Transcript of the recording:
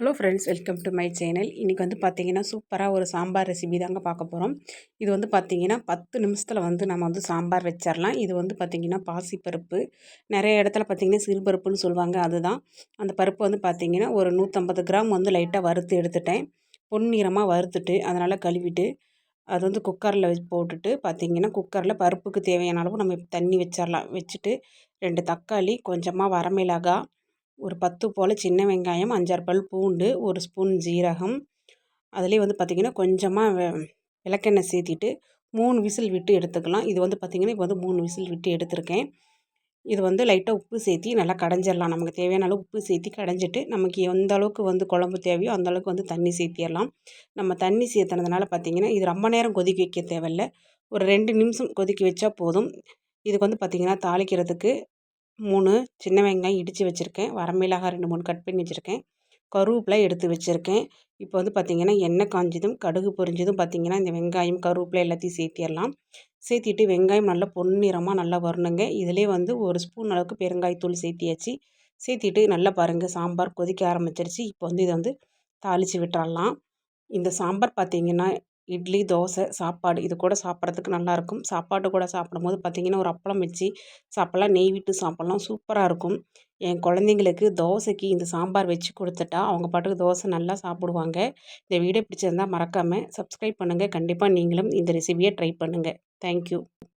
Hello friends welcome to my channel இன்றைக்கி வந்து பார்த்திங்கன்னா சூப்பராக ஒரு சாம்பார் ரெசிபி தாங்க பார்க்க போகிறோம் இது வந்து பார்த்திங்கன்னா பத்து நிமிஷத்தில் வந்து நம்ம வந்து சாம்பார் வச்சிடலாம் இது வந்து பார்த்திங்கன்னா பாசிப்பருப்பு. நிறைய இடத்துல பார்த்திங்கன்னா சிறுபருப்புன்னு சொல்லுவாங்க அதுதான். அந்த பருப்பு வந்து பார்த்திங்கன்னா ஒரு நூற்றம்பது கிராம் வந்து லைட்டாக வறுத்து எடுத்துட்டேன். பொன்னிறமாக வறுத்துட்டு அதனால் கழுவிட்டு அது வந்து குக்கரில் வச்சு போட்டுட்டு பார்த்திங்கன்னா குக்கரில் பருப்புக்கு தேவையான அளவு நம்ம தண்ணி வச்சிடலாம் வச்சுட்டு ரெண்டு தக்காளி கொஞ்சமாக வரமிளகாய் ஒரு பத்து போல் சின்ன வெங்காயம் அஞ்சாறு பல் பூண்டு ஒரு ஸ்பூன் ஜீரகம். அதுலேயே வந்து பார்த்திங்கன்னா கொஞ்சமாக விளக்கெண்ணெய் சேர்த்திட்டு மூணு விசில் விட்டு எடுத்துக்கலாம். இது வந்து பார்த்திங்கன்னா இப்போ வந்து மூணு விசில் விட்டு எடுத்திருக்கேன். இது வந்து லைட்டாக உப்பு சேர்த்தி நல்லா கடைஞ்சிடலாம் நமக்கு தேவையான அளவு உப்பு சேர்த்தி கடைஞ்சிட்டு நமக்கு எந்த அளவுக்கு வந்து குழம்பு தேவையோ அந்த அளவுக்கு வந்து தண்ணி சேர்த்திடலாம் நம்ம தண்ணி சேர்த்துனதுனால பார்த்திங்கன்னா இது ரொம்ப நேரம் கொதிக்க வைக்க தேவையில்ல. ஒரு ரெண்டு நிமிஷம் கொதிக்க வச்சா போதும். இதுக்கு வந்து பார்த்திங்கன்னா தாளிக்கிறதுக்கு மூணு சின்ன வெங்காயம் இடித்து வச்சுருக்கேன். வரமிளகாய் ரெண்டு மூணு கட் பண்ணி வச்சுருக்கேன். கருவேப்பிலை எடுத்து வச்சுருக்கேன். இப்போ வந்து பார்த்திங்கன்னா எண்ணெய் காஞ்சதும் கடுகு பொரிஞ்சதும் பார்த்திங்கன்னா இந்த வெங்காயம் கருவேப்பிலை எல்லாத்தையும் சேர்த்திடலாம். சேர்த்திட்டு வெங்காயம் நல்லா பொன்னிறமாக நல்லா வரணுங்க. இதிலே வந்து ஒரு ஸ்பூன் அளவுக்கு பெருங்காயத்தூள் சேர்த்தியாச்சு. சேர்த்திட்டு நல்லா பாருங்கள் சாம்பார் கொதிக்க ஆரம்பிச்சிருச்சு. இப்போ வந்து இதை வந்து தாளித்து விட்டுறலாம். இந்த சாம்பார் பார்த்திங்கன்னா இட்லி தோசை சாப்பாடு. இது கூட சாப்பிட்றதுக்கு நல்லாயிருக்கும் சாப்பாடு கூட சாப்பிடும்போது பார்த்திங்கன்னா ஒரு அப்பளம் வச்சு சாப்பிட்லாம். நெய் விட்டு சாப்பிட்லாம். சூப்பராக இருக்கும். என் குழந்தைங்களுக்கு தோசைக்கு இந்த சாம்பார் வச்சு கொடுத்துட்டா அவங்க பாட்டுக்கு தோசை நல்லா சாப்பிடுவாங்க. இந்த வீடியோ பிடிச்சிருந்தால் மறக்காமல் சப்ஸ்கிரைப் பண்ணுங்கள் கண்டிப்பாக நீங்களும் இந்த ரெசிபியை ட்ரை பண்ணுங்கள் தேங்க்யூ